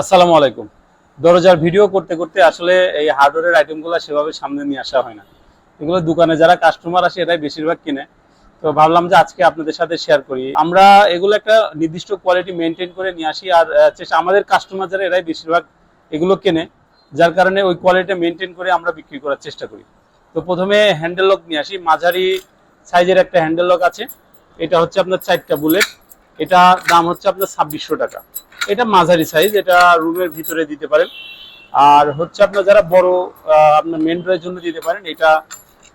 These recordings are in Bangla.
আসসালামু আলাইকুম। দরজার ভিডিও করতে করতে আসলে এই হার্ডওয়্যারের আইটেমগুলো সেভাবে সামনে নিয়ে আসা হয় না। এগুলো দোকানে যারা কাস্টমার আসে এটাই বেশিরভাগ কিনে। তো ভাবলাম যে আজকে আপনাদের সাথে শেয়ার করি। আমরা এগুলো একটা নির্দিষ্ট কোয়ালিটি মেনটেন করে নিয়ে আসি, আর চেষ্টা আমাদের কাস্টমার যারা, এরাই বেশিরভাগ এগুলো কেনে। যার কারণে ওই কোয়ালিটি মেনটেন করে আমরা বিক্রি করার চেষ্টা করি। তো প্রথমে হ্যান্ডেল লক নিয়ে আসি। মাঝারি সাইজের একটা হ্যান্ডেল লক আছে। এটা হচ্ছে আপনার চারটা বুলেট এটা দাম হচ্ছে আপনার ছাব্বিশশো টাকা। এটা মাঝারি সাইজ এটা রুমের ভিতরে দিতে পারেন। আর হচ্ছে আপনার যারা বড় আপনার মেন ডোরের জন্য দিতে পারেন, এটা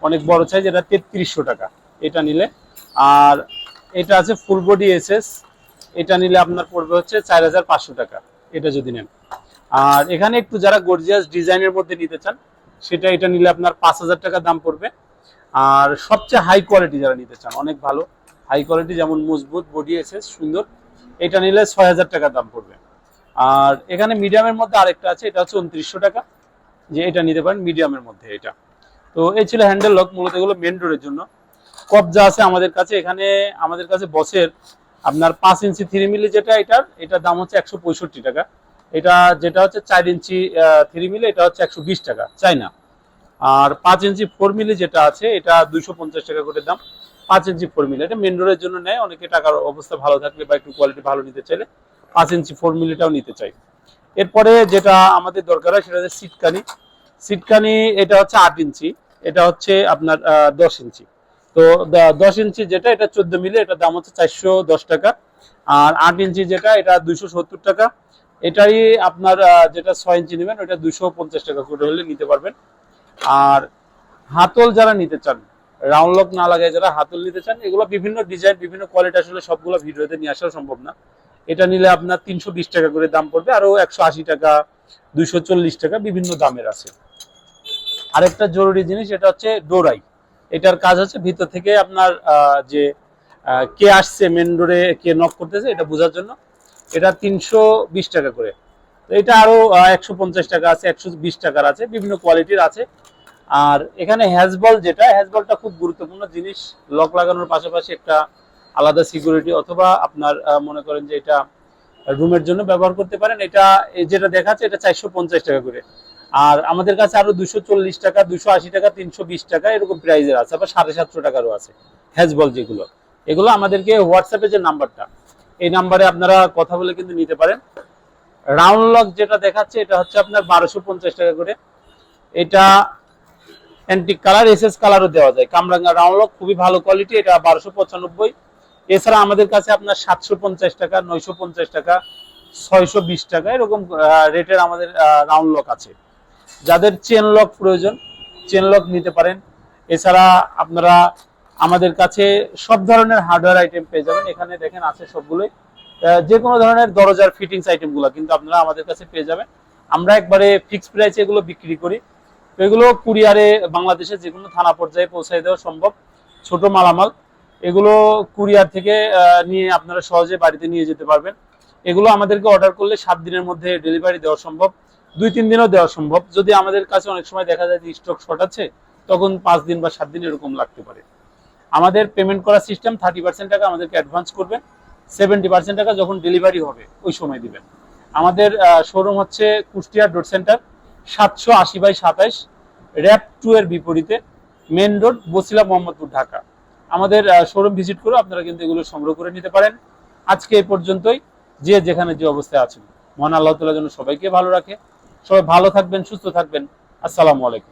অনেক বড় সাইজ এটা তেত্রিশশো টাকা। এটা নিলে। আর এটা আছে ফুল বডি এসএস এটা নিলে আপনার পড়বে হচ্ছে চার হাজার পাঁচশো টাকা। এটা যদি নেন। আর এখানে একটু যারা গর্জিয়াস ডিজাইনের মধ্যে নিতে চান, সেটা এটা নিলে আপনার পাঁচ হাজার টাকা দাম পড়বে। আর সবচেয়ে হাই কোয়ালিটি যারা নিতে চান, অনেক ভালো। হাই কোয়ালিটি যেমন মজবুত বডি এসে সুন্দর। এটা নিলে ছয় হাজার টাকা দাম পড়বে। আর এখানে মিডিয়ামের মধ্যে আরেকটা আছে, এটা হচ্ছে উনত্রিশশো টাকা। যে এটা নিতে পারেন মিডিয়ামের মধ্যে এটা। তো এই ছিল হ্যান্ডেল লক মূলত এগুলো মেন ডোরের জন্য। কবজা আছে আমাদের কাছে, এখানে আমাদের কাছে বসের আপনার পাঁচ ইঞ্চি থ্রি মিলি যেটা এটার এটার দাম হচ্ছে একশো পঁয়ষট্টি টাকা। এটা যেটা হচ্ছে চার ইঞ্চি থ্রি মিলি, এটা হচ্ছে একশো বিশ টাকা চাইনা আর পাঁচ ইঞ্চি ফোর মিলি যেটা আছে, এটা দুইশো পঞ্চাশ টাকা করে দাম। পাঁচ ইঞ্চি ফোর মিলি এটা মেন রোডের জন্য নেয়, অনেকে টাকার অবস্থা ভালো থাকলে বা একটু কোয়ালিটি ভালো নিতে চাইলে পাঁচ ইঞ্চি ফোর মিলিটাও নিতে চাই। এরপরে যেটা আমাদের দরকার হয়, সেটা হচ্ছে সিটকানি সিটকানি এটা হচ্ছে আট ইঞ্চি, এটা হচ্ছে আপনার দশ ইঞ্চি। তো দশ ইঞ্চি যেটা, এটা চোদ্দ মিলি এটা দাম হচ্ছে চারশো দশ টাকা। আর আট ইঞ্চি যেটা, এটা দুইশো সত্তর টাকা। এটাই আপনার যেটা ছয় ইঞ্চি নেবেন ওটা দুইশো পঞ্চাশ টাকা করে হলে নিতে পারবেন। আর হাতল যারা নিতে চান রাউন্ড লক না লাগায় যারা হাতল নিতে চান, এগুলো বিভিন্ন ডিজাইন বিভিন্ন কোয়ালিটি আসলে সবগুলো ভিডিওতে নিয়ে আসা সম্ভব না। এটা নিলে আপনার তিনশো বিশ টাকা করে দাম পড়বে আরও একশো টাকা, দুইশো চল্লিশ টাকা বিভিন্ন দামের আছে। আরেকটা জরুরি জিনিস, এটা হচ্ছে ডোরাই। এটার কাজ হচ্ছে ভিতর থেকে আপনার যে কে আসছে মেন ডোরে কে নক করতেছে, এটা বোঝার জন্য। এটা তিনশো বিশ টাকা করে। তো এটা আরও একশো টাকা আছে, একশো বিশ টাকার আছে, বিভিন্ন কোয়ালিটির আছে। আর এখানে হ্যাজবল যেটা হ্যাজবলটা খুব গুরুত্বপূর্ণ জিনিস। লক লাগানোর পাশাপাশি একটা আলাদা সিকিউরিটি অথবা আপনার মনে করেন যে এটা রুমের জন্য ব্যবহার করতে পারেন। এটা যেটা দেখাচ্ছে, এটা চারশো পঞ্চাশ টাকা করে। আর আমাদের কাছে আরও দুশো চল্লিশ টাকা, দুশো আশি টাকা, তিনশো বিশ টাকা এরকম প্রাইজের আছে, আবার সাড়ে সাতশো টাকারও আছে। হ্যাজবল যেগুলো, এগুলো আমাদেরকে হোয়াটসঅ্যাপে যে নাম্বারটা, এই নাম্বারে আপনারা কথা বলে কিন্তু নিতে পারেন। রাউন্ড লক যেটা দেখাচ্ছে, এটা হচ্ছে আপনার বারোশো পঞ্চাশ টাকা করে। এটা অ্যান্টিক কালার এসএস কালারও দেওয়া যায়। কামরাঙ্গা রাউন্ড লক খুবই ভালো কোয়ালিটি এটা বারোশো পঁচানব্বই। এছাড়া আমাদের কাছে আপনার সাতশো পঞ্চাশ টাকা, নয়শো পঞ্চাশ টাকা, ছয়শো বিশ টাকা, এরকম রেটের আমাদের রাউন্ড লক আছে। যাদের চেন লক প্রয়োজন চেন লক নিতে পারেন। এছাড়া আপনারা আমাদের কাছে সব ধরনের হার্ডওয়্যার আইটেম পেয়ে যাবেন। এখানে দেখেন আছে সবগুলোই। যে কোনো ধরনের দরজার ফিটিংস আইটেমগুলো কিন্তু আপনারা আমাদের কাছে পেয়ে যাবেন। আমরা একবারে ফিক্স প্রাইসে এগুলো বিক্রি করি। এগুলো কুরিয়ারে বাংলাদেশে যে কোনো থানা পর্যায়ে পৌঁছায় দেওয়া সম্ভব। ছোট মালামাল। এগুলো কুরিয়ার থেকে নিয়ে আপনারা সহজে বাড়িতে নিয়ে যেতে পারবেন। এগুলো আমাদেরকে অর্ডার করলে সাত দিনের মধ্যে ডেলিভারি দেওয়া সম্ভব। দুই, তিন দিনও দেওয়া সম্ভব। যদি আমাদের কাছে অনেক সময় দেখা যায় যে স্টক শর্ট আছে, তখন পাঁচ দিন বা সাত দিন এরকম লাগতে পারে। আমাদের পেমেন্ট করার সিস্টেম থার্টি পার্সেন্ট টাকা আমাদেরকে অ্যাডভান্স করবেন সেভেন্টি পার্সেন্ট টাকা যখন ডেলিভারি হবে, ওই সময় দিবেন। আমাদের শোরুম হচ্ছে কুষ্টিয়া ডোর সেন্টার সাতশো আশি বাই সাতাইশ র্যাপ টু এর বিপরীতে, মেন রোড, বসিলা মোহাম্মদপুর, ঢাকা। আমাদের শোরুম ভিজিট করে আপনারা কিন্তু এগুলো সংগ্রহ করে নিতে পারেন। আজকে এই পর্যন্তই। যে যেখানে যে অবস্থায় আছেন। মহান আল্লাহ তালা যেন সবাইকে ভালো রাখে। সবাই ভালো থাকবেন, সুস্থ থাকবেন। আসসালামু আলাইকুম।